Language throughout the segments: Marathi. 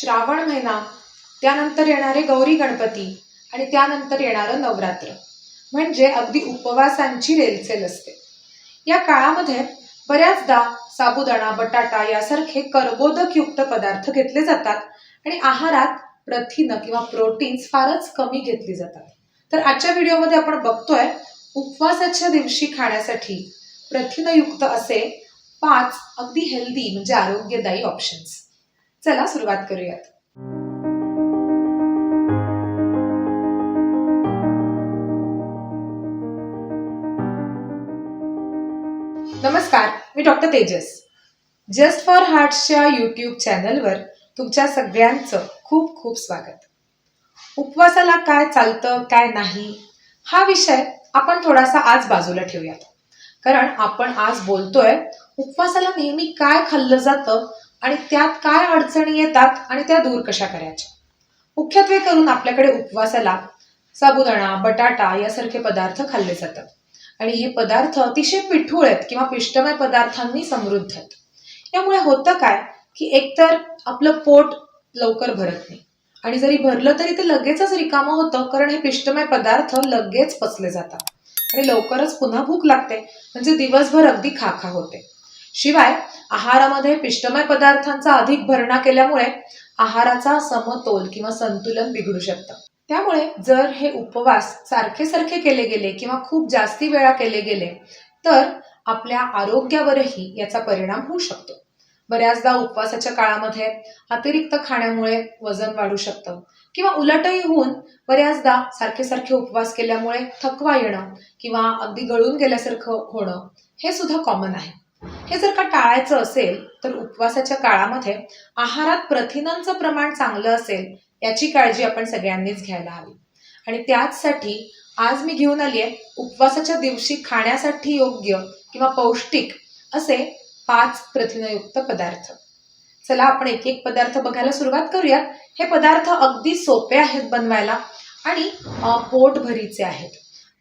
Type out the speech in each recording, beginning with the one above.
श्रावण महिना त्यानंतर येणारे गौरी गणपती आणि त्यानंतर येणारं नवरात्र. म्हणजे अगदी उपवासांची रेलचेल असते. या काळामध्ये बऱ्याचदा साबुदाणा बटाटा यासारखे कर्बोदकयुक्त पदार्थ घेतले जातात आणि आहारात प्रथिनं किंवा प्रोटीन्स फारच कमी घेतली जातात. तर आजच्या व्हिडिओमध्ये आपण बघतोय उपवासाच्या दिवशी खाण्यासाठी प्रथिनयुक्त असे पाच अगदी हेल्दी म्हणजे आरोग्यदायी ऑप्शन्स चला सुरुवात करूयात. नमस्कार मी डॉक्टर तेजस. जस्ट फॉर हार्ट्सच्या यूट्यूब चॅनलवर तुमच्या सगळ्यांचं खूप खूप स्वागत. उपवासाला काय चालतं काय नाही हा विषय आपण थोडासा आज बाजूला ठेवूयात. कारण आपण आज बोलतोय उपवासाला नेहमी काय खाल्लं जातं आणि त्यात काय अडचणी येतात आणि त्या दूर कशा करायच्या? मुख्यत्वे करून आपल्याकडे उपवासाला साबुदाणा बटाटा यासारखे पदार्थ खाल्ले जातात. आणि हे पदार्थ अतिशय पिठूळ आहेत किंवा पिष्टमय पदार्थांनी समृद्ध आहेत. यामुळे होतं काय की एकतर आपलं पोट लवकर भरत नाही. आणि जरी भरलं तरी ते लगेचच रिकामं होतं कारण हे पिष्टमय पदार्थ लगेच पचले जातात. आणि लवकरच पुन्हा भूक लागते. म्हणजे दिवसभर अगदी खाखा होते. शिवाय आहारामध्ये पिष्टमय पदार्थांचा अधिक भरणा केल्यामुळे आहाराचा समतोल किंवा संतुलन बिघडू शकतं. त्यामुळे जर हे उपवास सारखे सारखे केले गेले किंवा खूप जास्ती वेळा केले गेले तर आपल्या आरोग्यावरही याचा परिणाम होऊ शकतो. बऱ्याचदा उपवासाच्या काळामध्ये अतिरिक्त खाण्यामुळे वजन वाढू शकतं किंवा उलटही होऊन बऱ्याचदा सारखे सारखे उपवास केल्यामुळे थकवा येणं किंवा अगदी गळून गेल्यासारखं होणं हे सुद्धा कॉमन आहे. हे जर का टाळायचं असेल तर उपवासाच्या काळामध्ये आहारात प्रथिनांचं प्रमाण चांगलं असेल याची काळजी आपण सगळ्यांनीच घ्यायला हवी. आणि त्याचसाठी आज मी घेऊन आली आहे उपवासाच्या दिवशी खाण्यासाठी योग्य किंवा पौष्टिक असे पाच प्रथिनयुक्त पदार्थ. चला आपण एक एक पदार्थ बघायला सुरुवात करूयात. हे पदार्थ अगदी सोपे आहेत बनवायला आणि पोटभरीचे आहेत.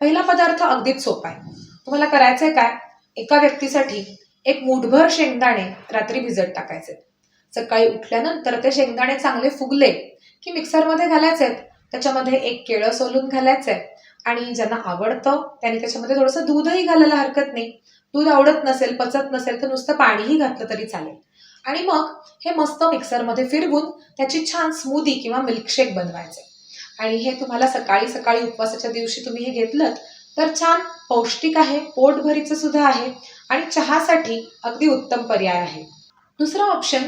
पहिला पदार्थ अगदीच सोपा आहे. तुम्हाला करायचंय काय? एका व्यक्तीसाठी एक मूठभर शेंगदाणे रात्री भिजत टाकायचे. सकाळी उठल्यानंतर ते शेंगदाणे चांगले फुगले की मिक्सरमध्ये घालायचे. त्याच्यामध्ये एक केळं सोलून घालायचंय आणि ज्यांना आवडतं त्यांनी त्याच्यामध्ये थोडंसं दूधही घालायला हरकत नाही. दूध आवडत नसेल पचत नसेल तर नुसतं पाणीही घातलं तरी चालेल. आणि मग हे मस्त मिक्सरमध्ये फिरवून त्याची छान स्मूदी किंवा मिल्कशेक बनवायचे. आणि हे तुम्हाला सकाळी सकाळी उपवासाच्या दिवशी तुम्ही हे घेतलं तर छान पौष्टिक आहे. पोटभरीचं सुद्धा आहे. आणि चहासाठी अगदी उत्तम पर्याय आहे. दुसरा ऑप्शन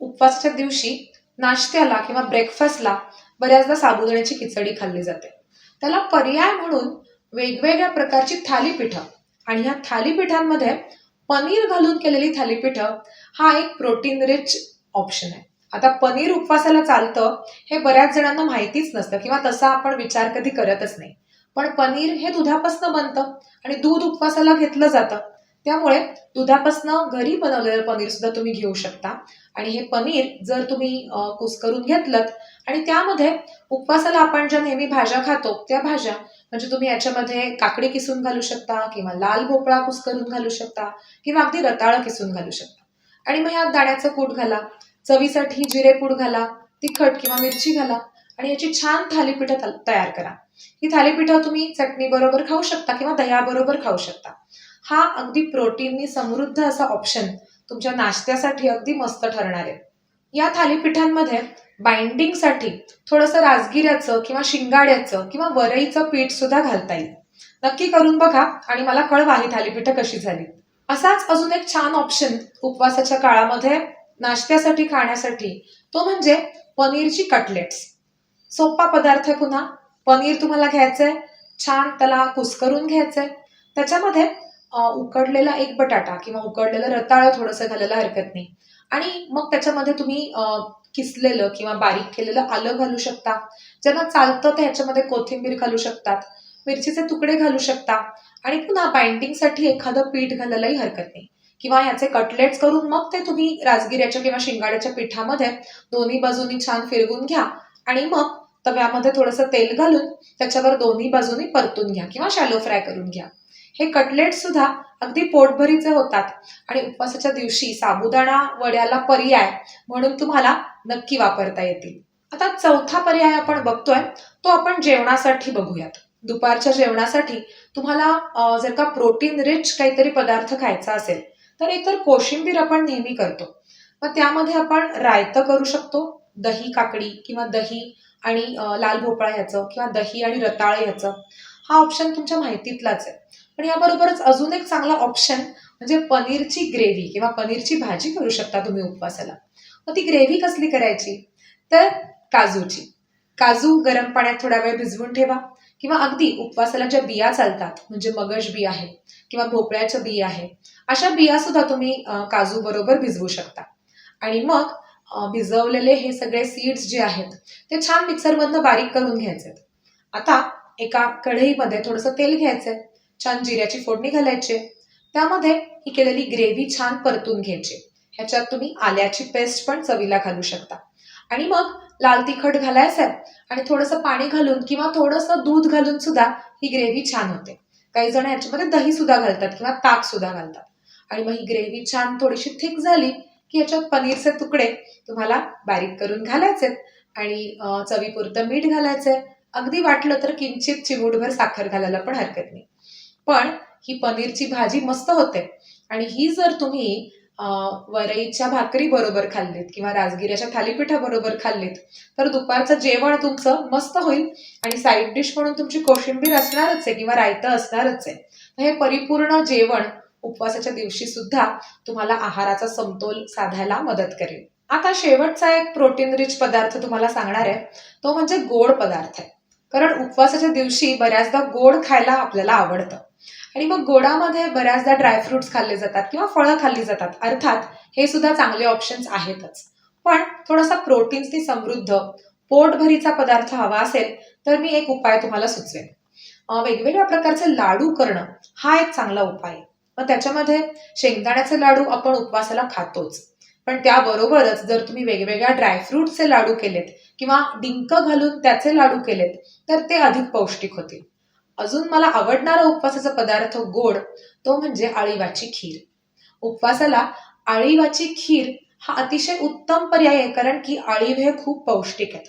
उपवासाच्या दिवशी नाश्त्याला किंवा ब्रेकफास्टला बऱ्याचदा साबुदाण्याची खिचडी खाल्ली जाते. त्याला पर्याय म्हणून वेगवेगळ्या प्रकारची थालीपीठं आणि ह्या थालीपीठांमध्ये पनीर घालून केलेली थालीपीठं हा एक प्रोटीन रिच ऑप्शन आहे. आता पनीर उपवासाला चालतं हे बऱ्याच जणांना माहितीच नसतं किंवा तसा आपण विचार कधी करतच नाही. पण पनीर हे दुधापासून बनतं आणि दूध उपवासाला घेतलं जातं. त्यामुळे दुधापासनं घरी बनवलेलं पनीर सुद्धा तुम्ही घेऊ शकता. आणि हे पनीर जर तुम्ही कुस्करून घेतलं आणि त्यामध्ये उपवासाला आपण ज्या नेहमी भाज्या खातो त्या भाज्या म्हणजे तुम्ही याच्यामध्ये काकडी किसून घालू शकता किंवा लाल भोपळा कुस्करून घालू शकता किंवा अगदी रताळं किसून घालू शकता. आणि मग ह्यात दाण्याचं कूट घाला चवीसाठी जिरेपूड घाला तिखट किंवा मिरची घाला आणि याची छान थालीपीठं तयार करा. ही थालीपीठं तुम्ही चटणी बरोबर खाऊ शकता किंवा दह्याबरोबर खाऊ शकता. हा अगदी प्रोटीननी समृद्ध असा ऑप्शन तुमच्या नाश्त्यासाठी अगदी मस्त ठरणार आहे. या थालीपीठांमध्ये बाइंडिंगसाठी थोडंसं राजगिऱ्याचं किंवा शिंगाड्याचं किंवा वरईचं पीठ सुद्धा घालता येईल. नक्की करून बघा आणि मला कळवा ही थालीपीठं कशी झाली. असाच अजून एक छान ऑप्शन उपवासाच्या काळामध्ये नाश्त्यासाठी खाण्यासाठी तो म्हणजे पनीरची कटलेट्स सोपा पदार्थ आहे पुन्हा. पनीर तुम्हाला घ्यायचंय छान त्याला कुस्करून घ्यायचंय. त्याच्यामध्ये उकडलेला एक बटाटा किंवा उकडलेलं रताळं थोडंसं घालायला हरकत नाही. आणि मग त्याच्यामध्ये तुम्ही किसलेलं किंवा बारीक केलेलं आलं घालू शकता. ज्यांना चालतं ते ह्याच्यामध्ये कोथिंबीर घालू शकतात. मिरचीचे तुकडे घालू शकता. आणि पुन्हा बाइंडिंगसाठी एखादं पीठ घालायलाही हरकत नाही. किंवा ह्याचे कटलेट्स करून मग ते तुम्ही राजगिऱ्याच्या किंवा शिंगाड्याच्या पिठामध्ये दोन्ही बाजूनी छान फिरवून घ्या. आणि मग तव्यामध्ये थोडंसं तेल घालून त्याच्यावर दोन्ही बाजूनी परतून घ्या किंवा शॅलो फ्राय करून घ्या. हे कटलेट सुद्धा अगदी पोटभरीचे होतात. आणि उपवासाच्या दिवशी साबुदाणा वड्याला पर्याय म्हणून तुम्हाला नक्की वापरता येतील. आता चौथा पर्याय आपण बघतोय तो आपण जेवणासाठी बघूयात. दुपारच्या जेवणासाठी तुम्हाला जर का प्रोटीन रिच काहीतरी पदार्थ खायचा असेल तर एकतर कोशिंबीर आपण नेहमी करतो. मग त्यामध्ये आपण रायतं करू शकतो दही काकडी किंवा दही आणि लाल भोपळा ह्याचं किंवा दही आणि रताळ ह्याचं. हा ऑप्शन तुमच्या माहितीतलाच आहे. पण याबरोबरच अजून एक चांगला ऑप्शन म्हणजे पनीरची ग्रेव्ही किंवा पनीरची भाजी करू शकता तुम्ही उपवासाला. मग ती ग्रेव्ही कसली करायची? तर काजूची. काजू गरम पाण्यात थोडा वेळ भिजवून ठेवा किंवा अगदी उपवासाला ज्या बिया चालतात म्हणजे मगज बी आहे किंवा भोपळ्याच्या बी आहे अशा बिया सुद्धा तुम्ही काजू बरोबर भिजवू शकता. आणि मग भिजवलेले हे सगळे सीड्स जे आहेत ते छान मिक्सरमधनं बारीक करून घ्यायचे आता एका कढईमध्ये थोडंसं तेल घ्यायचंय. छान जिऱ्याची फोडणी घालायची. त्यामध्ये ही केलेली ग्रेव्ही छान परतून घ्यायची. ह्याच्यात तुम्ही आल्याची पेस्ट पण चवीला घालू शकता. आणि मग लाल तिखट घालायचंय आणि थोडंसं पाणी घालून किंवा थोडंसं दूध घालून सुद्धा ही ग्रेव्ही छान होते. काही जण ह्याच्यामध्ये दही सुद्धा घालतात किंवा ताक सुद्धा घालतात. आणि मग ही ग्रेव्ही छान थोडीशी थिक झाली की याच्यात पनीरचे तुकडे तुम्हाला बारीक करून घालायचे आणि चवीपुरतं मीठ घालायचंय अगदी वाटलं तर किंचित चिमूटभर साखर घालायला पण हरकत नाही. पण ही पनीरची भाजी मस्त होते. आणि ही जर तुम्ही वरईच्या भाकरी बरोबर खाल्लीत किंवा राजगिऱ्याच्या थालीपीठा बरोबर खाल्लीत तर दुपारचं जेवण तुमचं मस्त होईल आणि साईड डिश म्हणून तुमची कोशिंबीर असणारच आहे किंवा रायतं असणारच आहे. तर हे परिपूर्ण जेवण उपवासाच्या दिवशी सुद्धा तुम्हाला आहाराचा समतोल साधायला मदत करेल. आता शेवटचा एक प्रोटीन रिच पदार्थ तुम्हाला सांगणार आहे. तो म्हणजे गोड पदार्थ आहे. कारण उपवासाच्या दिवशी बऱ्याचदा गोड खायला आपल्याला आवडतं. आणि मग गोडामध्ये बऱ्याचदा ड्रायफ्रुट्स खाल्ले जातात किंवा फळं खाल्ली जातात. अर्थात हे सुद्धा चांगले ऑप्शन्स आहेतच. पण थोडासा प्रोटीन्सनी समृद्ध पोटभरीचा पदार्थ हवा असेल तर मी एक उपाय तुम्हाला सुचवेन. वेगवेगळ्या प्रकारचे लाडू करणं हा एक चांगला उपाय. आहे मग त्याच्यामध्ये शेंगदाण्याचे लाडू आपण उपवासाला खातोच. पण त्याबरोबरच जर तुम्ही वेगवेगळ्या ड्रायफ्रुटचे लाडू केलेत किंवा डिंक घालून त्याचे लाडू केलेत तर ते अधिक पौष्टिक होतील. अजून मला आवडणारा उपवासाचा पदार्थ गोड तो म्हणजे आळीवाची खीर. उपवासाला आळीवाची खीर हा अतिशय उत्तम पर्याय आहे कारण की आळीव हे खूप पौष्टिक आहेत.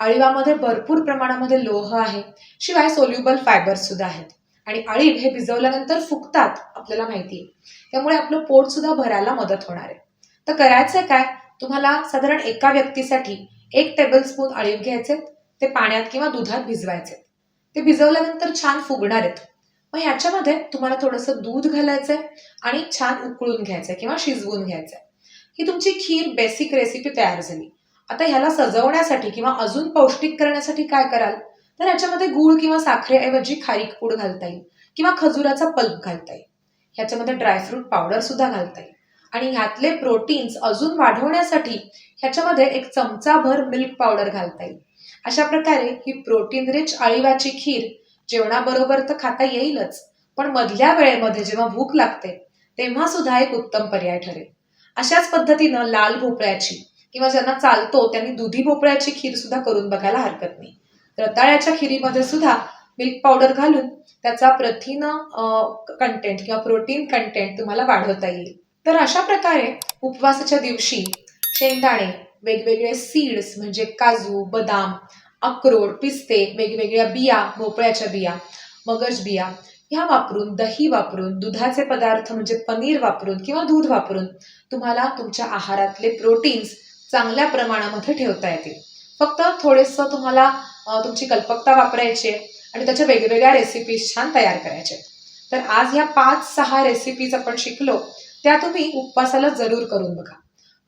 आळीवामध्ये भरपूर प्रमाणामध्ये लोह आहे शिवाय सोल्युबल फायबर सुद्धा आहेत. आणि आळीव हे भिजवल्यानंतर फुकतात आपल्याला माहिती आहे. त्यामुळे आपलं पोट सुद्धा भरायला मदत होणार आहे. तर करायचंय काय? तुम्हाला साधारण एका व्यक्तीसाठी एक टेबलस्पून आळीव घ्यायचे ते पाण्यात किंवा दुधात भिजवायचे ते भिजवल्यानंतर छान फुगणार आहेत. मग ह्याच्यामध्ये तुम्हाला थोडंसं दूध घालायचंय आणि छान उकळून घ्यायचंय किंवा शिजवून घ्यायचंय. ही तुमची खीर बेसिक रेसिपी तयार झाली. आता ह्याला सजवण्यासाठी किंवा अजून पौष्टिक करण्यासाठी काय कराल? तर ह्याच्यामध्ये गूळ किंवा साखरेऐवजी खारीक पूड घालता येईल किंवा खजुराचा पल्प घालता येईल. ह्याच्यामध्ये ड्रायफ्रूट पावडर सुद्धा घालता येईल. आणि ह्यातले प्रोटीन्स अजून वाढवण्यासाठी ह्याच्यामध्ये एक चमचाभर मिल्क पावडर घालता येईल. अशा प्रकारे ही प्रोटीन रिच आळीवाची खीर जेवणाबरोबर तर खाता येईलच पण मधल्या वेळेमध्ये जेव्हा भूक लागते तेव्हा सुद्धा एक उत्तम पर्याय ठरेल. अशाच पद्धतीनं लाल भोपळ्याची किंवा ज्यांना चालतो त्यांनी दुधी भोपळ्याची खीर सुद्धा करून बघायला हरकत नाही. रताळ्याच्या खिरीमध्ये सुद्धा मिल्क पावडर घालून त्याचा प्रथिन कंटेंट किंवा प्रोटीन कंटेंट तुम्हाला वाढवता येईल. तर अशा प्रकारे उपवासाच्या दिवशी शेंगदाणे वेगवेगळे सीड्स म्हणजे काजू बदाम अक्रोड पिस्ते वेगवेगळ्या बिया भोपळ्याच्या बिया मगज बिया ह्या वापरून दही वापरून दुधाचे पदार्थ म्हणजे पनीर वापरून किंवा दूध वापरून तुम्हाला तुमच्या आहारातले प्रोटीन्स चांगल्या प्रमाणामध्ये ठेवता येतील. फक्त थोडेसं तुम्हाला तुमची कल्पकता वापरायची आणि त्याच्या वेगवेगळ्या रेसिपीज छान तयार करायच्या तर आज ह्या पाच सहा रेसिपीज आपण शिकलो त्या तुम्ही उपवासाला जरूर करून बघा.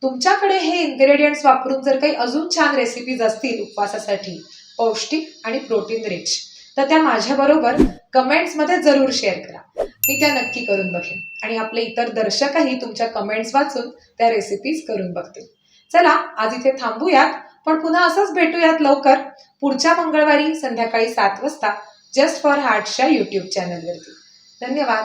तुमच्याकडे हे इन्ग्रेडियंट्स वापरून जर काही अजून छान रेसिपीज असतील उपवासासाठी पौष्टिक आणि प्रोटीन रिच तर त्या माझ्याबरोबर कमेंट्समध्ये जरूर शेअर करा. मी त्या नक्की करून बघेन. आणि आपले इतर दर्शकही तुमच्या कमेंट्स वाचून त्या रेसिपीज करून बघतील. चला आज इथे थांबूयात पण पुन्हा असंच भेटूयात लवकर पुढच्या मंगळवारी संध्याकाळी सात वाजता जस्ट फॉर हार्टच्या युट्यूब चॅनलवरती धन्यवाद.